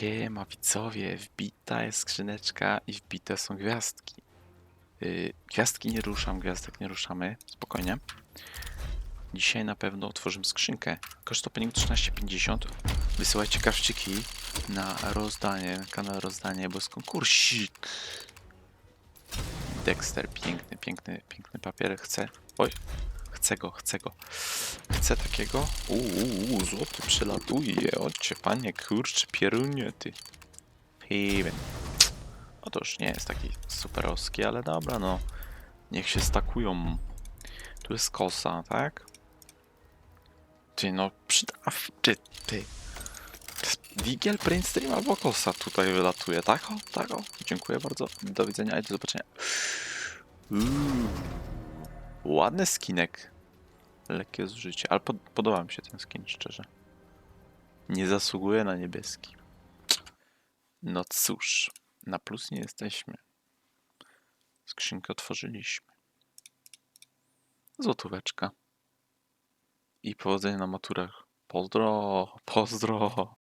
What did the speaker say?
Siema widzowie, wbita jest skrzyneczka i wbite są gwiazdki. Yy, gwiazdki nie ruszam, gwiazdek nie ruszamy, spokojnie. Dzisiaj na pewno otworzymy skrzynkę. Koszt opening 13,50. Wysyłajcie kawczyki na rozdanie, na kanał rozdanie, bo jest konkursik. Dexter, piękny, piękny, piękny papier. Chcę. Oj, chcę go, chcę go. Chcę takiego. Uuu, złoty przelatuje. Odcie, panie, kurczę, pierunie, ty. Piven. No to już nie jest taki superowski, ale dobra, no. Niech się stakują. Tu jest kosa, tak? Ty, no, przyda... Ty, ty. To jest Wigel, Print Stream albo kosa tutaj wylatuje, tak? O, tak, o. Dziękuję bardzo. Do widzenia i do zobaczenia. Uuu. Ładny skinek. Lekkie zużycie, ale pod, podoba mi się ten skin, szczerze. Nie zasługuje na niebieski. No cóż, na plus nie jesteśmy. Skrzynkę otworzyliśmy. Złotóweczka. I powodzenia na maturach. Pozdro, pozdro.